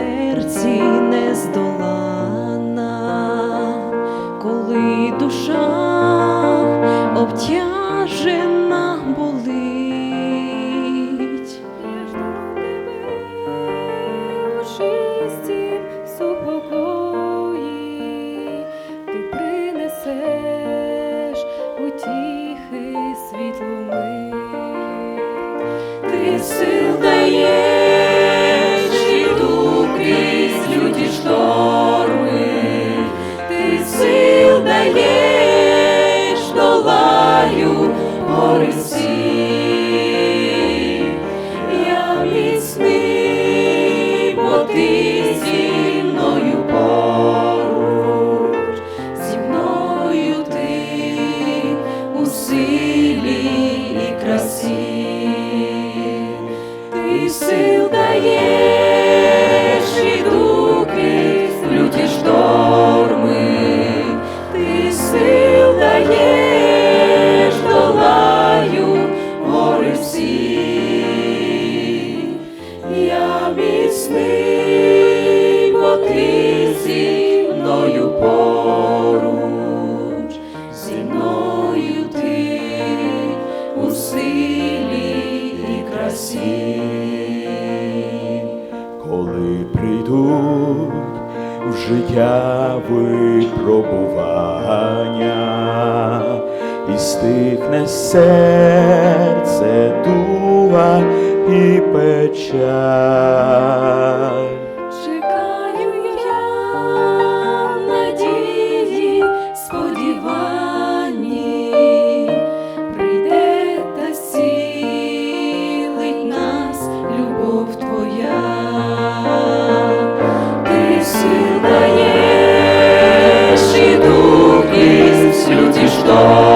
серці нездолана, коли душа обтяжена болить, я жду тебе у чисті супокої, ти принесеш утіхи світло ми, ти сил даєш. seal the year. Я випробування, і стихне серце дува і печаль. люди ждут.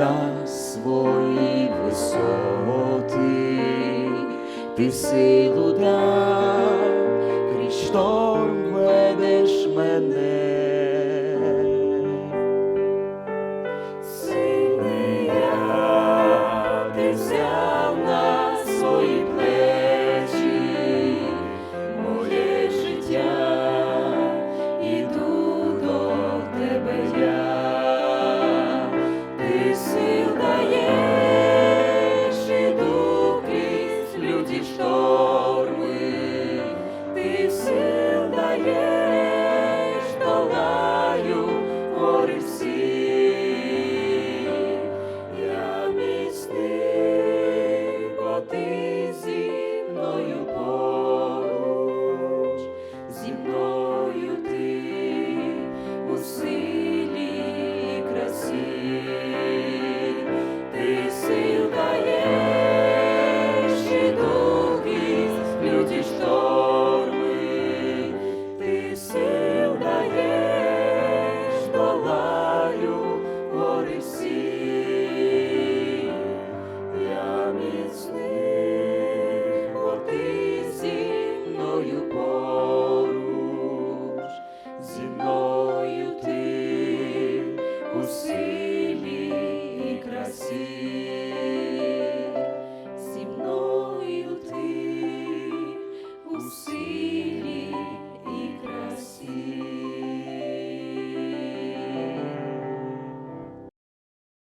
на свої висоти, ти силу дав, крізь шторм ведеш мене. Сильний я, ти взяв